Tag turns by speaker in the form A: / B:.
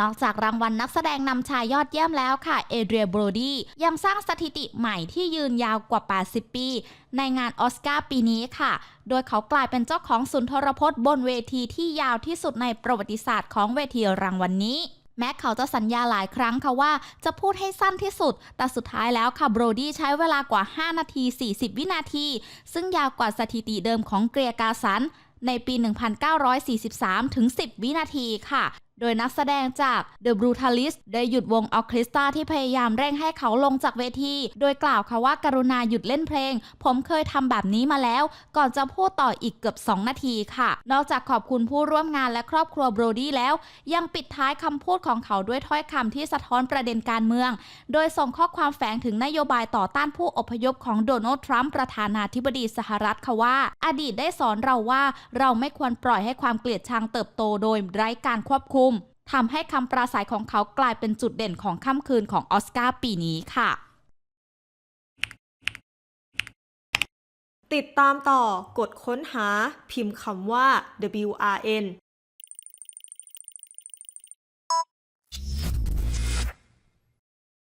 A: นอกจากรางวัลนักแสดงนำชายยอดเยี่ยมแล้วค่ะ เอเดรียโบรดียังสร้างสถิติใหม่ที่ยืนยาวกว่า 80 ปี ในงานออสการ์ปีนี้ค่ะ โดยเขากลายเป็นเจ้าของสุนทรพจน์บนเวทีที่ยาวที่สุดในประวัติศาสตร์ของเวทีรางวัลนนี้แม้เขาจะสัญญาหลายครั้งค่ะว่าจะพูดให้สั้นที่สุด แต่สุดท้ายแล้วค่ะโบรดี้ใช้เวลากว่า 5 นาที 40 วินาที ซึ่งยาวกว่าสถิติเดิมของเกรียกาสัน ในปี 1943 ถึง 10 วินาทีค่ะ โดยนักแสดงจาก The Brutalist ได้หยุดวงออร์เคสตราที่พยายามเร่งให้เขาลงจากเวที โดยกล่าวค่ะว่าการุณาหยุดเล่นเพลง ผมเคยทำแบบนี้มาแล้ว ก่อนจะพูดต่ออีกเกือบ 2 นาทีค่ะ นอกจากขอบคุณผู้ร่วมงานและครอบครัวโบรดี้แล้ว ยังปิดท้ายคำพูดของเขาด้วยถ้อยคำที่สะท้อนประเด็นการเมือง โดยส่งข้อความแฝงถึงนโยบายต่อต้านผู้อพยพของโดนัลด์ทรัมป์ประธานาธิบดีสหรัฐค่ะว่า อดีตได้สอนเราว่า เราไม่ควรปล่อยให้ความเกลียดชังเติบโตโดยไร้การควบคุม ทำให้คำปราศัยของเขากลายเป็นจุดเด่นของค่ำคืนของออสการ์ปีนี้ค่ะ
B: ติดตามต่อกดค้นหาพิมพ์คำว่า WRN